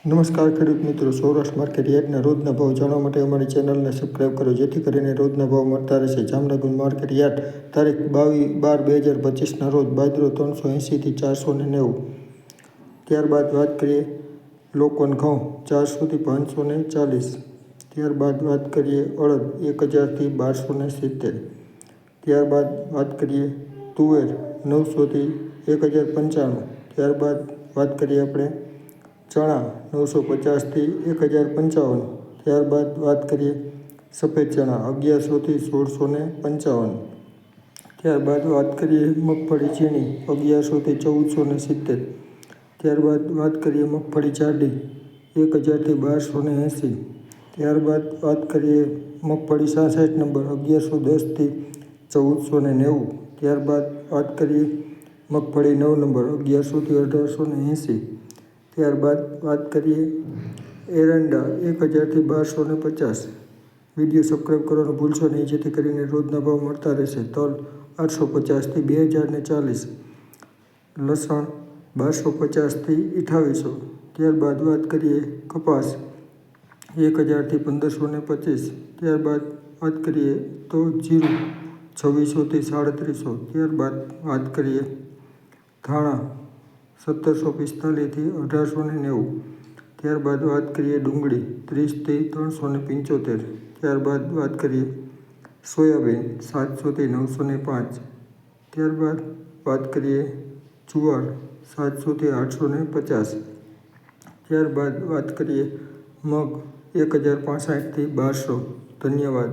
નમસ્કાર ખેડૂત મિત્રો, સૌરાષ્ટ્ર માર્કેટ યાર્ડના રોજના ભાવ જાણવા માટે અમારી ચેનલને સબસ્ક્રાઈબ કરો, જેથી કરીને રોજના ભાવ મળતા રહેશે. જામનગર માર્કેટ યાર્ડ, તારીખ બાવીસ બાર બે હજાર પચીસના રોજ બાજરો ત્રણસો એંસીથી ચારસો ને નેવું. ત્યારબાદ વાત કરીએ લોકોન ઘઉં, ચારસોથી પાંચસો ને ચાલીસ. ત્યારબાદ વાત કરીએ અડદ, એક હજારથી બારસો ને સિત્તેર. ત્યારબાદ વાત કરીએ તુવેર, નવસોથી એક હજાર પંચાણું. ત્યારબાદ વાત કરીએ આપણે ચણા નવસો પચાસથી એક હજાર પંચાવન. ત્યારબાદ વાત કરીએ સફેદ ચણા અગિયારસોથી સોળસો ને પંચાવન. ત્યારબાદ વાત કરીએ મગફળી ઝીણી અગિયારસોથી ચૌદસો ને સિત્તેર. ત્યારબાદ વાત કરીએ મગફળી જાડી એક હજારથી બારસો ને એંસી. ત્યારબાદ વાત કરીએ મગફળી સાસઠ નંબર અગિયારસો દસથી ચૌદસો ને નેવું. ત્યારબાદ વાત કરીએ મગફળી નવ નંબર અગિયારસોથી અઢારસો ને એંસી. ત્યારબાદ વાત કરીએ એરંડા, એક હજારથી બારસો ને પચાસ. વીડિયો સબસ્ક્રાઈબ કરવાનું ભૂલશો નહીં, જેથી કરીને રોજના ભાવ મળતા રહેશે. તલ આઠસો પચાસથી બે હજાર ને ચાલીસ. લસણ બારસો પચાસથી અઠાવીસો. ત્યારબાદ વાત કરીએ કપાસ, એક હજારથી પંદરસો ને પચીસ. ત્યારબાદ વાત કરીએ તો જીરું, છવ્વીસોથી સાડત્રીસો. ત્યારબાદ વાત કરીએ ધાણા સત્તરસો પિસ્તાલીસથી અઢારસો ને નેવું. ત્યારબાદ વાત કરીએ ડુંગળી, ત્રીસથી ત્રણસો ને પંચોતેર. ત્યારબાદ વાત કરીએ સોયાબીન, સાતસોથી નવસો ને પાંચ. ત્યારબાદ વાત કરીએ જુવાર, સાતસોથી આઠસો ને પચાસ. ત્યારબાદ વાત કરીએ મગ, એક હજાર પાસઠથી બારસો. ધન્યવાદ.